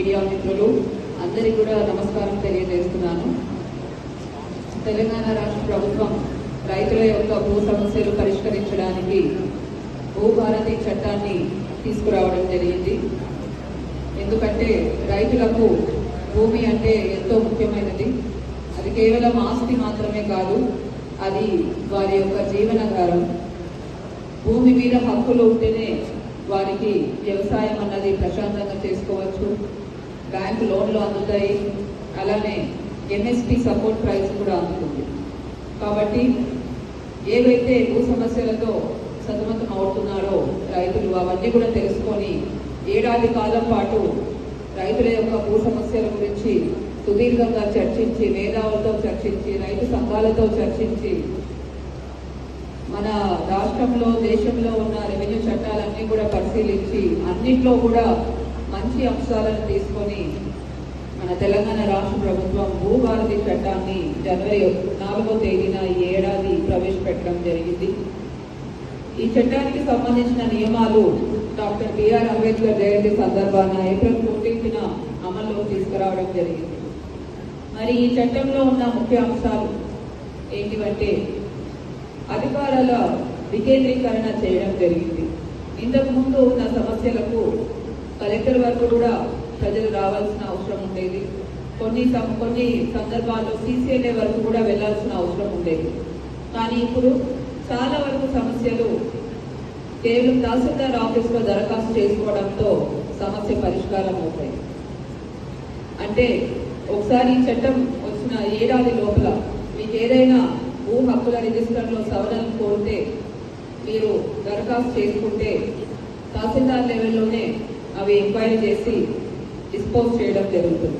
Media మిత్రులు అందరికీ కూడా నమస్కారం తెలియజేస్తున్నాను. తెలంగాణ రాష్ట్ర ప్రభుత్వం రైతుల యొక్క భూ సమస్యలు పరిష్కరించడానికి భూభారతి చట్టాన్ని తీసుకురావడం జరిగింది. ఎందుకంటే రైతులకు భూమి అంటే ఎంతో ముఖ్యమైనది. అది కేవలం ఆస్తి మాత్రమే కాదు అది వారి యొక్క జీవనాధారం. భూమి మీద హక్కులు ఉంటేనే వారికి వ్యవసాయం అన్నది ప్రశాంతంగా చేసుకోవచ్చు. బ్యాంకు లోన్లు అందుతాయి. అలానే ఎంఎస్పి సపోర్ట్ ప్రైస్ కూడా అందుతుంది. కాబట్టి ఏవైతే భూ సమస్యలతో సతమతం అవుతున్నారో రైతులు అవన్నీ కూడా తెలుసుకొని ఏడాది కాలం పాటు రైతుల యొక్క భూ సమస్యల గురించి సుదీర్ఘంగా చర్చించి మేధావులతో చర్చించి రైతు సంఘాలతో చర్చించి మన రాష్ట్రంలో దేశంలో ఉన్న రెవెన్యూ చట్టాలన్నీ కూడా పరిశీలించి అన్నిట్లో కూడా మంచి అంశాలను తీసుకొని మన తెలంగాణ రాష్ట్ర ప్రభుత్వం భూభారతి చట్టాన్ని జనవరి నాలుగో తేదీన ఈ ఏడాది ప్రవేశపెట్టడం జరిగింది. ఈ చట్టానికి సంబంధించిన నియమాలు doctor B R Ambedkar Jayanti సందర్భాన April ఫోర్టీన్త్న అమల్లో తీసుకురావడం జరిగింది. మరి ఈ చట్టంలో ఉన్న ముఖ్య అంశాలు ఏంటివంటే అధికారాల వికేంద్రీకరణ చేయడం జరిగింది. ఇంతకు ముందు ఉన్న సమస్యల కలెక్టర్ వరకు కూడా ప్రజలు రావాల్సిన అవసరం ఉండేది. కొన్ని కొన్ని సందర్భాల్లో సీసీఎల్ఏ వరకు కూడా వెళ్ళాల్సిన అవసరం ఉండేది. కానీ ఇప్పుడు చాలా వరకు సమస్యలు కేవలం తహసీల్దార్ ఆఫీస్లో దరఖాస్తు చేసుకోవడంతో సమస్య పరిష్కారం అవుతాయి. అంటే ఒకసారి ఈ చట్టం వచ్చిన ఏడాది లోపల మీకు ఏదైనా భూ హక్కుల రిజిస్టర్లో సవరణలు కోరితే మీరు దరఖాస్తు చేసుకుంటే తహసీల్దార్ లెవెల్లోనే ఎంక్వైరీ చేసి డిస్పోజ్ చేయడం జరుగుతుంది.